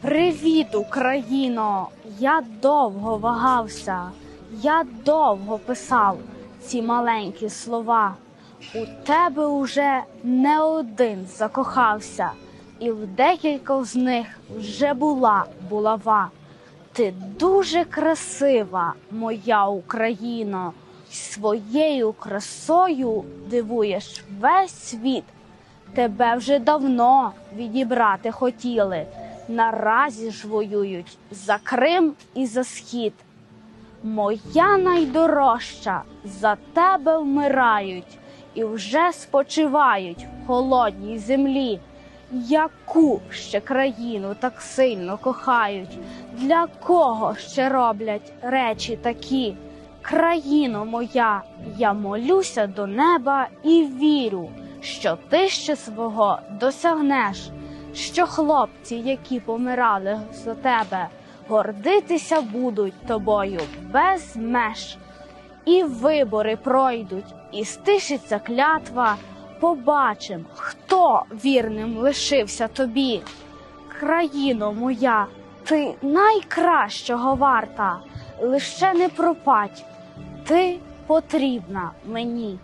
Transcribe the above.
Привіт, Україно! Я довго вагався, я довго писав ці маленькі слова. У тебе уже не один закохався, і в декількох з них вже була булава. Ти дуже красива, моя Україно, своєю красою дивуєш весь світ. Тебе вже давно відібрати хотіли. Наразі ж воюють за Крим і за схід. Моя найдорожча, за тебе вмирають і вже спочивають в холодній землі. Яку ще країну так сильно кохають? Для кого ще роблять речі такі? Країно моя, я молюся до неба і вірю, що ти ще свого досягнеш, що хлопці, які помирали за тебе, гордитися будуть тобою без меж. І вибори пройдуть, і стишиться клятва. Побачим, хто вірним лишився тобі. Країно моя, ти найкращого варта, лише не пропадь, ти потрібна мені.